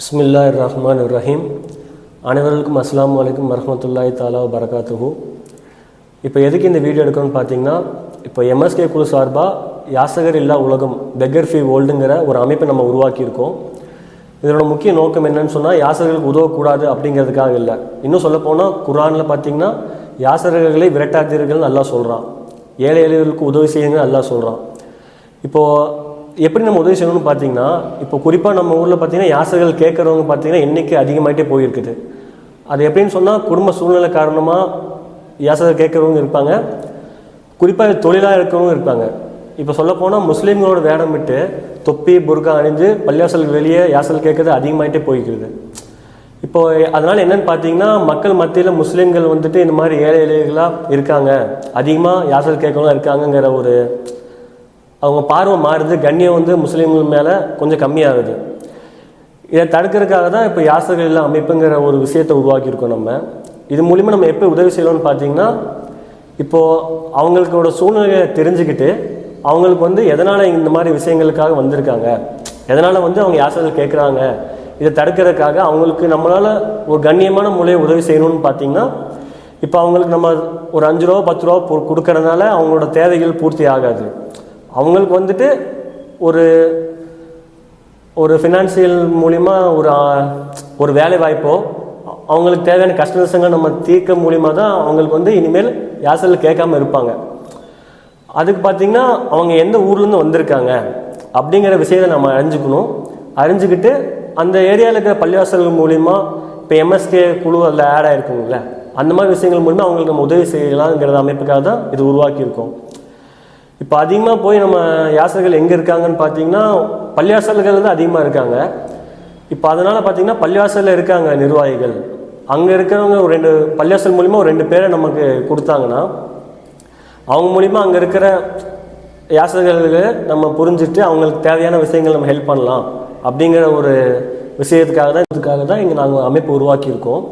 பிஸ்மில்லா ரஹ்மான் ரஹீம் அனைவருக்கும் அஸ்லாம் வலைக்கும் வரமத்துல்லாய் தாலா பரகாத்துஹு. இப்போ எதுக்கு இந்த வீடியோ எடுக்கணும்னு பார்த்தீங்கன்னா இப்போ எம்எஸ்கே குழு சார்பாக யாசகர் இல்லா உலகம் பெக்கர் ஃபீ வேர்ல்டுங்கிற ஒரு அமைப்பை நம்ம உருவாக்கியிருக்கோம். இதனோட முக்கிய நோக்கம் என்னன்னு சொன்னால் யாசகர்களுக்கு உதவக்கூடாது அப்படிங்கிறதுக்காக இல்லை. இன்னும் சொல்லப்போனால் குரானில் பார்த்தீங்கன்னா யாசகர்களை விரட்டாதீர்கள் நல்லா சொல்கிறான் ஏழை எளியவர்களுக்கு உதவி செய்யுங்க நல்லா சொல்கிறான் இப்போது எப்படி நம்ம உதவி செய்யணும்னு பார்த்தீங்கன்னா இப்போ குறிப்பாக நம்ம ஊரில் பார்த்தீங்கன்னா யாசகர்கள் கேட்குறவங்க பார்த்தீங்கன்னா எண்ணிக்கை அதிகமாகிட்டே போயிருக்குது. அது எப்படின்னு சொன்னால் குடும்ப சூழ்நிலை காரணமாக யாசகர் கேட்குறவங்க இருப்பாங்க. குறிப்பாக தொழிலாக இருக்கிறவங்க இருப்பாங்க. இப்போ சொல்லப்போனால் முஸ்லீம்களோட வேடம் விட்டு தொப்பி புர்கா அணிஞ்சு பள்ளியாசலுக்கு வெளியே யாசல் கேட்கறது அதிகமாகிட்டே போய்க்கிறது இப்போ அதனால் என்னன்னு பார்த்தீங்கன்னா மக்கள் மத்தியில் முஸ்லீம்கள் வந்துட்டு இந்த மாதிரி ஏழை எளியர்களாக இருக்காங்க. அதிகமாக யாசல் கேட்கலாம் இருக்காங்கங்கிற ஒரு அவங்க பார்வை மாறுது கண்ணியம் வந்து முஸ்லீம்கள் மேலே கொஞ்சம் கம்மியாகுது. இதை தடுக்கிறதுக்காக தான் இப்போ யாசர்கள் எல்லாம் அமைப்புங்கிற ஒரு விஷயத்தை உருவாக்கியிருக்கோம் நம்ம. இது மூலிமா நம்ம எப்போ உதவி செய்யணும்னு பார்த்தீங்கன்னா இப்போது அவங்களுக்கோட சூழ்நிலையை தெரிஞ்சுக்கிட்டு அவங்களுக்கு வந்து எதனால் இந்த மாதிரி விஷயங்களுக்காக வந்திருக்காங்க? எதனால் வந்து அவங்க யாசகர்கள் கேட்குறாங்க இதை தடுக்கிறதுக்காக அவங்களுக்கு நம்மளால் ஒரு கண்ணியமான முறையை உதவி செய்யணும்னு பார்த்தீங்கன்னா இப்போ அவங்களுக்கு நம்ம ஒரு அஞ்சு ரூபா பத்து ரூபா கொடுக்கறதுனால அவங்களோட தேவைகள் பூர்த்தி ஆகாது. அவங்களுக்கு வந்துட்டு ஒரு ஒரு ஃபினான்சியல் மூலிமா ஒரு ஒரு வேலை வாய்ப்போ அவங்களுக்கு தேவையான கஷ்டநஷ்டங்கள் நம்ம தீர்க்க மூலிமா தான் அவங்களுக்கு வந்து இனிமேல் யாசல் கேட்காம இருப்பாங்க. அதுக்கு பார்த்தீங்கன்னா அவங்க எந்த ஊர்லேருந்து வந்திருக்காங்க அப்படிங்கிற விஷயத்தை நம்ம அறிஞ்சுக்கணும். அறிஞ்சுக்கிட்டு அந்த ஏரியாவில் இருக்கிற பள்ளிவாசல்கள் மூலிமா இப்போ எம்எஸ்கே குழு அதில் ஆட் ஆகிருக்குங்களே அந்த மாதிரி விஷயங்கள் மூலிமா அவங்களுக்கு நம்ம உதவி செய்யலாங்கிற அமைப்புக்காக தான் இது உருவாக்கியிருக்கோம். இப்போ அதிகமாக போய் நம்ம யாசகர்கள் எங்கே இருக்காங்கன்னு பார்த்தீங்கன்னா பள்ளிவாசல்கள் தான் அதிகமாக இருக்காங்க. இப்போ அதனால் பார்த்தீங்கன்னா பள்ளிவாசலில் இருக்காங்க நிர்வாகிகள். அங்கே இருக்கிறவங்க ஒரு ரெண்டு பள்ளிவாசல் மூலிமா ஒரு ரெண்டு பேரை நமக்கு கொடுத்தாங்கன்னா அவங்க மூலிமா அங்கே இருக்கிற யாசகர்களுக்கு நம்ம புரிஞ்சுட்டு அவங்களுக்கு தேவையான விஷயங்கள் நம்ம ஹெல்ப் பண்ணலாம் அப்படிங்கிற ஒரு விஷயத்துக்காக தான் இதுக்காக தான் இங்கே நாங்கள் அமைப்பு உருவாக்கியிருக்கோம்.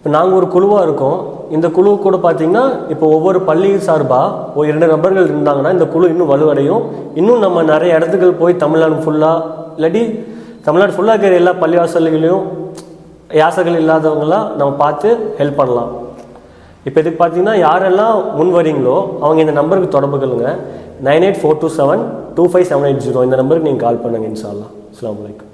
இப்போ நாங்கள் ஒரு குழுவாக இருக்கோம். இந்த குழு கூட பார்த்தீங்கன்னா இப்போ ஒவ்வொரு பள்ளி சார்பாக ஒரு இரண்டு நபர்கள் இருந்தாங்கன்னா இந்த குழு இன்னும் வலுவடையும். இன்னும் நம்ம நிறைய இடத்துக்கு போய் தமிழ்நாடு ஃபுல்லாக இல்லாட்டி தமிழ்நாடு ஃபுல்லாக இருக்கிற எல்லா பள்ளிவாசல்களையும் யாசகர்கள் இல்லாதவங்களாம் நம்ம பார்த்து ஹெல்ப் பண்ணலாம். இப்போ இதுக்கு பார்த்தீங்கன்னா யாரெல்லாம் முன் வரீங்களோ அவங்க இந்த நம்பருக்கு தொடர்பு கொள்ளுங்க. Nine eight four two seven two five seven eight zero இந்த நம்பருக்கு நீங்கள் கால் பண்ணுங்க இன்ஷா அஸ்லாம் வலைக்கம்